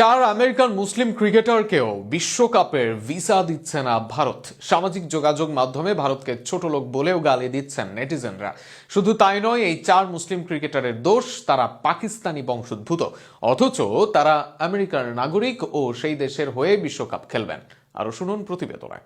চার American Muslim ক্রিকেটারকেও বিশ্বকাপের visa দিচ্ছে না ভারত। সামাজিক যোগাযোগ মাধ্যমে ভারতকে ছোট লোক বলেও গালি দিচ্ছেন নেটিজেনরা। শুধু তাই নয়, এই চার মুসলিম ক্রিকেটারের দোষ তারা পাকিস্তানি বংশোদ্ভূত। অথচ তারা আমেরিকার নাগরিক ও সেই দেশের হয়ে বিশ্বকাপ খেলবেন। আরও শুনুন প্রতিবেদনায়।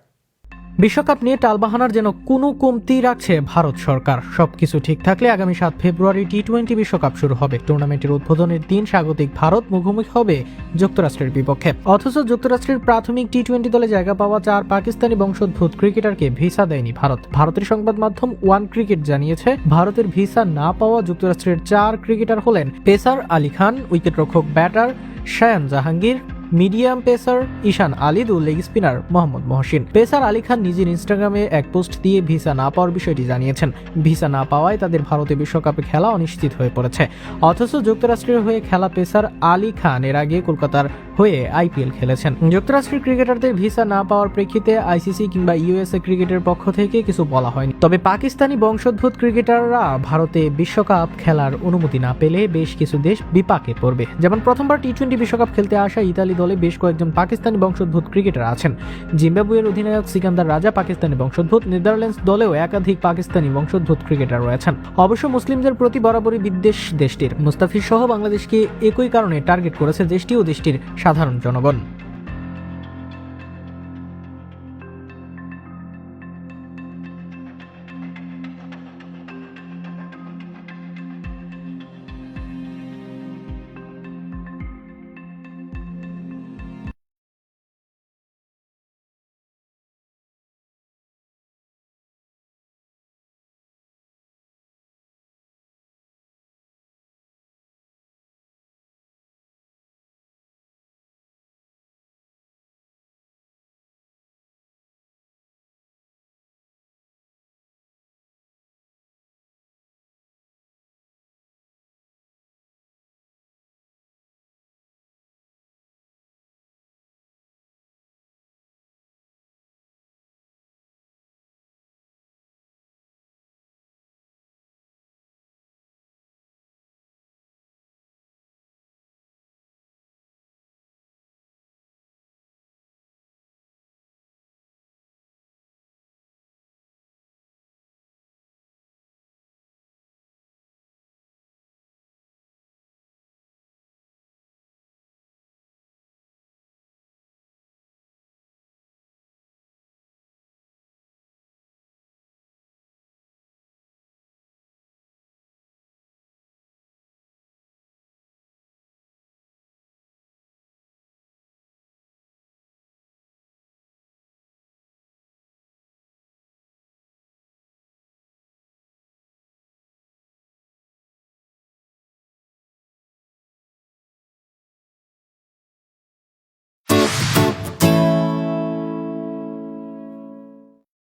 বিশ্বকাপ নিয়ে টালবাহানার যেন কোনো কমতি রাখছে ভারত সরকার। সবকিছু ঠিক থাকলে আগামী সাত ফেব্রুয়ারি টি টোয়েন্টি বিশ্বকাপ শুরু হবে। টুর্নামেন্টের উদ্বোধনের দিন স্বাগতিক ভারত মুখোমুখি হবে যুক্তরাষ্ট্রের বিপক্ষে। অথচ যুক্তরাষ্ট্রের প্রাথমিক টি টোয়েন্টি দলে জায়গা পাওয়া চার পাকিস্তানি বংশোদ্ভূত ক্রিকেটারকে ভিসা দেয়নি ভারত। ভারতের সংবাদ মাধ্যম ওয়ান ক্রিকেট জানিয়েছে, ভারতের ভিসা না পাওয়া যুক্তরাষ্ট্রের চার ক্রিকেটার হলেন pacer Ali Khan, উইকেটরক্ষক batter Shayan Jahangir medium pacer Ishan Alid ও leg spinner Mohammad Mohsin. Pacer Ali Khan নিজের ইনস্টাগ্রামে এক পোস্ট দিয়ে ভিসা না পাওয়ার বিষয়টি জানিয়েছেন। ভিসা না পাওয়ায় তাদের ভারতে বিশ্বকাপে খেলা অনিশ্চিত হয়ে পড়েছে। অথচ যুক্তরাষ্ট্রের হয়ে খেলা পেসার আলী খান এর আগে কলকাতার হয়ে আইপিএল খেলেছেন। যুক্তরাষ্ট্রের ক্রিকেটারদের ভিসা না পাওয়ার প্রেক্ষিতে আইসিসি কিংবা ইউএসএ ক্রিকেটের পক্ষ থেকে কিছু বলা হয়নি। তবে পাকিস্তানি বংশোদ্ভূত ক্রিকেটাররা ভারতে বিশ্বকাপ খেলার অনুমতি না পেলে বেশ কিছু দেশ বিপাকে পড়বে। যেমন প্রথমবার টি টোয়েন্টি বিশ্বকাপ খেলতে আসা ইতালি দলে বেশ কয়েকজন পাকিস্তানি বংশোদ্ভূত ক্রিকেটার আছেন। জিম্বাবুয়ের অধিনায়ক সিকান্দার রাজা পাকিস্তানি বংশোদ্ভূত, নেদারল্যান্ডস দলেও একাধিক পাকিস্তানি বংশোদ্ভূত ক্রিকেটার রয়েছেন। অবশ্য মুসলিমদের প্রতি বরাবরই বিদ্বেষ দেশটির। মুস্তাফিজ সহ বাংলাদেশকে একই কারণে টার্গেট করেছে দেশটি ও দেশটির সাধারণ জনগণ।